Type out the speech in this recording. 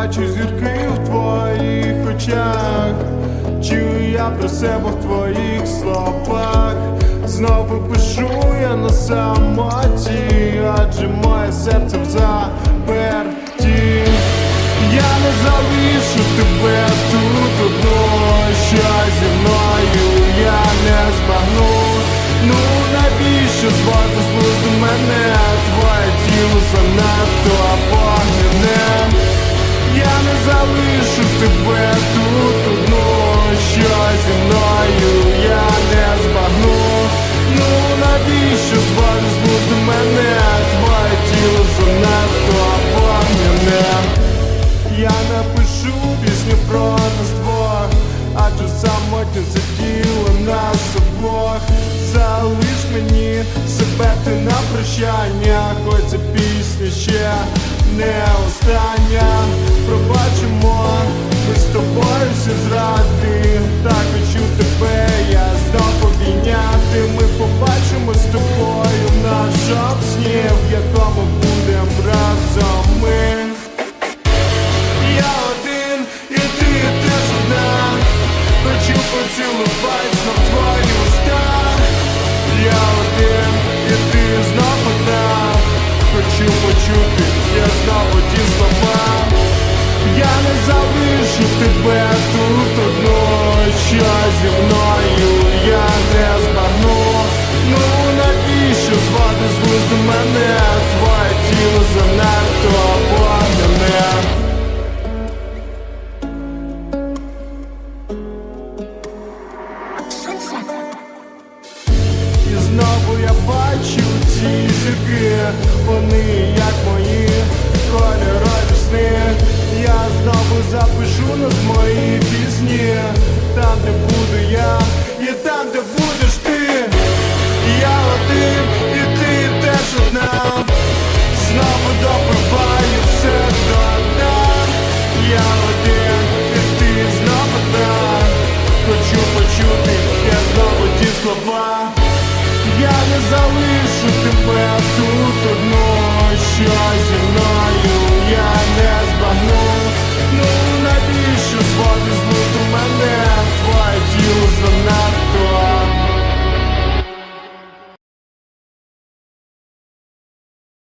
бачу зірки в твоїх очах, чую я про себе в твоїх словах. Знову пишу я на самоті, адже моє серце в заперті. Я не залишу тебе тут одну, що зі мною я не збагну. Ну навіщо звати з мене? Твоє тіло занадто вогняне. Самотньо нас обох. Залиш мені себе ти на прощання, хоч ця пісня ще не тебе тут одну Що зі мною я не збагну Ну навіщо звати з глузду мене? Твоє тіло занадто вогняне І знову я бачу ці зірки, слова. Я не залишу тебе тут